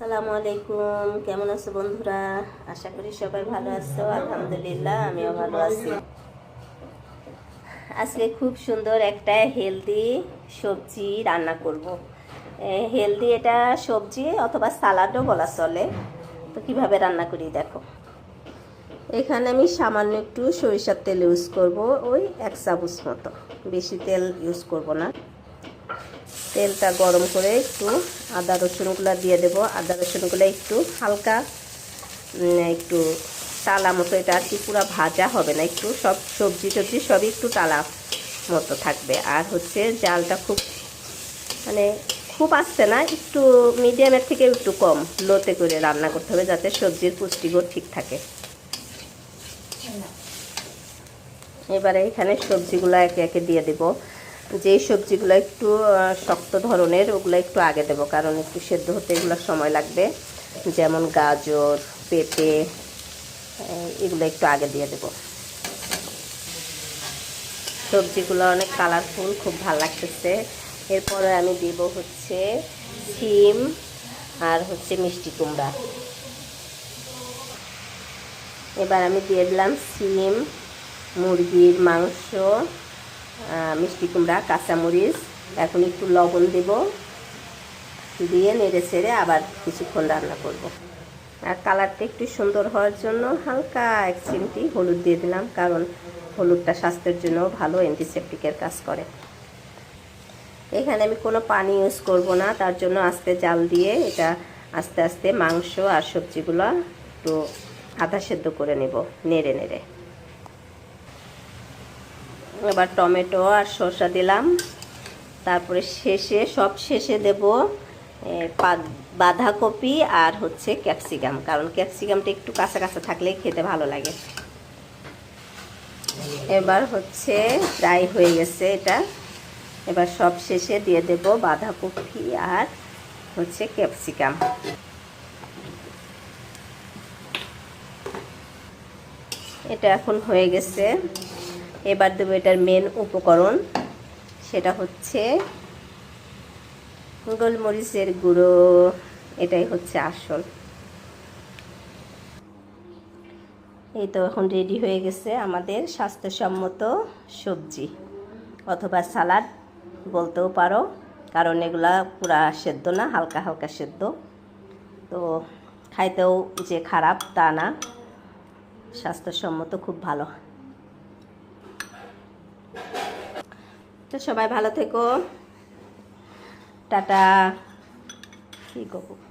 আসসালামু আলাইকুম। কেমন আছো বন্ধুরা? আশা করি সবাই ভালো আছো। আলহামদুলিল্লাহ, আমিও ভালো আছি। আজকে খুব সুন্দর একটা হেলদি সবজি রান্না করব। হেলদি এটা সবজি অথবা সালাডও বলা চলে। তো কীভাবে রান্না করি দেখো। এখানে আমি সামান্য একটু সরিষার তেল ইউজ করব। ওই এক চামচ মতো। বেশি তেল ইউজ করব না। তেলটা গরম করে একটু আদা রসুনগুলো দিয়ে দেব। আদা রসুনগুলো একটু হালকা একটু টালা মতো, এটা আর কি পুরো ভাজা হবে না, একটু সব সবজি টবজি সবই একটু টালা মতো থাকবে। আর হচ্ছে জালটা খুব মানে খুব আসছে না, একটু মিডিয়ামের থেকে একটু কম, লোতে করে রান্না করতে হবে যাতে সবজির পুষ্টিগুণ ঠিক থাকে। এবারে এখানে সবজিগুলো একে একে দিয়ে দেব। যে সবজিগুলো একটু শক্ত ধরনের, ওগুলো একটু আগে দেব, কারণ একটু সেদ্ধ হতে এগুলো সময় লাগবে। যেমন গাজর, পেঁপে এগুলো একটু আগে দিয়ে দেব। সবজিগুলো অনেক কালারফুল খুব ভালো লাগতেছে। এরপরে আমি দিব হচ্ছে সিম আর হচ্ছে মিষ্টি কুমড়া। এবার আমি দিয়ে দিলাম সিম, মুরগির মাংস মিষ্টি কুমড়া, কাঁচামরিচ, এখন একটু লবণ দেব। দিয়ে নেড়ে ছেড়ে আবার কিছুক্ষণ রান্না করব। আর কালারটা একটু সুন্দর হওয়ার জন্য হালকা এক চিমটি হলুদ দিয়ে দিলাম, কারণ হলুদটা স্বাস্থ্যের জন্য ভালো অ্যান্টিসেপটিকের কাজ করে। এখানে আমি কোনো পানি ইউজ করব না, তার জন্য আস্তে জাল দিয়ে এটা আস্তে আস্তে মাংস আর সবজিগুলো একটু আধা সেদ্ধ করে নেব, নেড়ে নেড়ে। এবার টমেটো আর শসা দিলাম। তারপরে শেষে, সব শেষে দেব বাঁধাকপি আর হচ্ছে ক্যাপসিকাম। কারণ ক্যাপসিকামটা একটু কাঁচা কাঁচা থাকলেই খেতে ভালো লাগে। এবার হচ্ছে ফ্রাই হয়ে গেছে এটা। এবার সব শেষে দিয়ে দেব বাঁধাকপি আর হচ্ছে ক্যাপসিকাম। এটা এখন হয়ে গেছে। এবার দেবো এটার মেন উপকরণ। সেটা হচ্ছে গোলমরিচের গুঁড়ো। এটাই হচ্ছে আসল। এই তো এখন রেডি হয়ে গেছে আমাদের স্বাস্থ্যসম্মত সবজি। অথবা সালাড বলতেও পারো, কারণ এগুলা পুরা সেদ্ধ না, হালকা হালকা সেদ্ধ। তো খাইতেও যে খারাপ তা না, স্বাস্থ্যসম্মত খুব ভালো। তো সবাই ভালো থেকো। টাটা। কী করব?